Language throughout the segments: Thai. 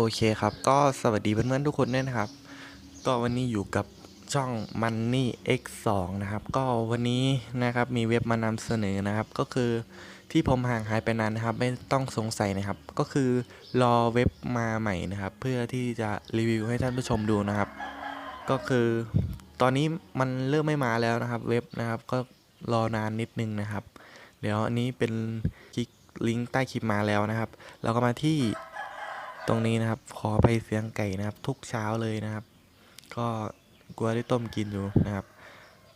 โอเคครับ ก็สวัสดีเพื่อนๆทุกคนด้วยนะครับ ก็วันนี้อยู่กับช่อง Money X2 นะครับ ก็วันนี้นะครับมีเว็บมานำเสนอนะครับ ก็คือที่ผมห่างหายไปนานนะครับ ไม่ต้องสงสัยนะครับ ก็คือรอเว็บมาใหม่นะครับ เพื่อที่จะรีวิวให้ท่านผู้ชมดูนะครับ ก็คือตอนนี้มันเริ่มไม่มาแล้วนะครับ เว็บนะครับก็รอนานนิดนึงนะครับ เดี๋ยวอันนี้เป็นคลิกลิงก์ใต้คลิปมาแล้วนะครับ เราก็มาที่ ตรงนี้นะครับ ขอไปเสียงไก่นะครับ ทุกเช้าเลยนะครับ ก็กลัวได้ต้มกินอยู่นะครับ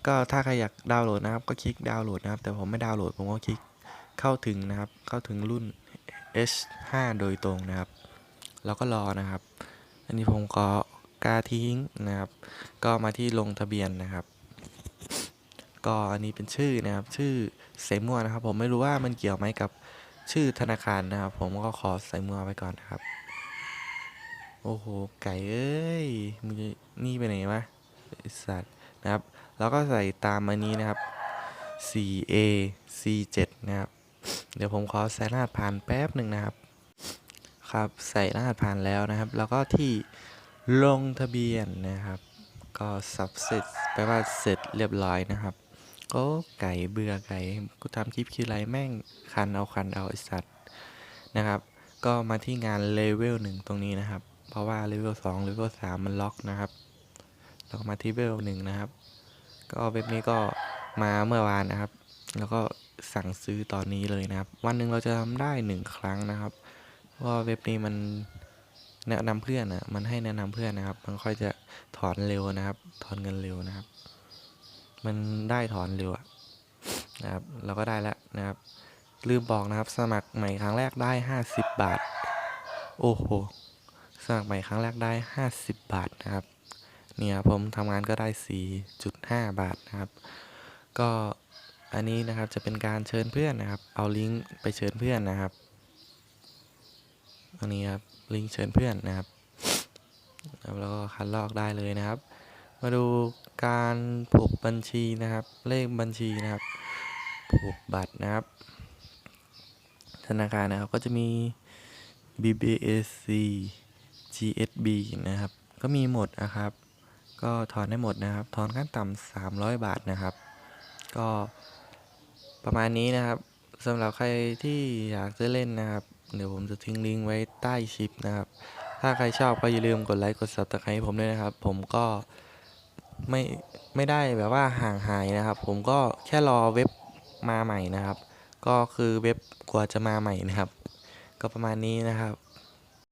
ก็ถ้าใครอยากดาวน์โหลดนะครับ ก็คลิกดาวน์โหลดนะครับ แต่ผมไม่ดาวน์โหลดผมก็คลิกเข้าถึงนะครับ เข้าถึงรุ่น H5 โดยตรงนะครับ แล้วก็รอนะครับ อันนี้ผมก็กาทิ้งนะครับ ก็มาที่ลงทะเบียนนะครับ ก็อันนี้เป็นชื่อนะครับ ชื่อเสมัวนะครับ ผมไม่รู้ว่ามันเกี่ยวไหมกับชื่อธนาคารนะครับ ผมก็ขอใส่มัวไว้ก่อนนะครับ โอ้โห ไก่เอ้ยมึงนี่ไปไหนวะไอสัตว์นะครับ แล้วก็ใส่ตามอันนี้นะครับ 4A C7 นะครับ เดี๋ยวผมขอใส่รหัสผ่านแป๊บหนึ่งนะครับ ครับ ใส่รหัสผ่านแล้วนะครับ แล้วก็ที่ลงทะเบียนนะครับ ก็สับเสร็จแปลว่าเสร็จเรียบร้อยนะครับโอ้ไก่เบื่อไก่กูทำคลิปคิวไรแม่งคันเอาคันเอาไอสัตว์นะครับ ก็มาที่งานเลเวลหนึ่งตรงนี้นะครับ เพราะว่าเลเวลสองเลเวลสามมันล็อกนะครับแล้วก็มาที่เลเวลหนึ่งนะครับ ก็เว็บนี้ก็มาเมื่อวานนะครับ แล้วก็สั่งซื้อตอนนี้เลยนะครับ วันหนึ่งเราจะทำได้หนึ่งครั้งนะครับเพราะว่าเว็บนี้มันแนะนำเพื่อนอะมันให้แนะนำเพื่อนนะครับ มันค่อยจะถอนเร็วนะครับ ถอนเงินเร็วนะครับ มันได้ถอนเร็วอะนะครับ เราก็ได้แล้วนะครับลืมบอกนะครับ สมัครใหม่ครั้งแรกได้ 50 บาท โอ้โห สมัครใหม่ครั้งแรกได้ 50 บาทนะครับ เนี่ยผมทำงานก็ได้ 4.5 บาทนะครับ ก็อันนี้นะครับจะเป็นการเชิญเพื่อนนะครับ เอาลิงก์ไปเชิญเพื่อนนะครับอันนี้ครับลิงก์เชิญเพื่อนนะครับ แล้วก็คัดลอกได้เลยนะครับ มาดูการผูกบัญชีนะครับ เลขบัญชีนะครับผูกบัตรนะครับ ธนาคารนะครับก็จะมี BBAC GSB นะครับ ก็มีหมดนะครับ ก็ถอนได้หมดนะครับ ถอนขั้นต่ำ300 บาทนะครับ ก็ประมาณนี้นะครับสำหรับใครที่อยากจะเล่นนะครับ เดี๋ยวผมจะทิ้งลิงก์ไว้ใต้คลิปนะครับ ถ้าใครชอบก็อย่าลืมกดไลค์กด subscribe ให้ผมด้วยนะครับ ผมก็ไม่ไม่ได้แบบว่าห่างหายนะครับ ผมก็แค่รอเว็บมาใหม่นะครับ ก็คือเว็บกว่าจะมาใหม่นะครับ ก็ประมาณนี้นะครับ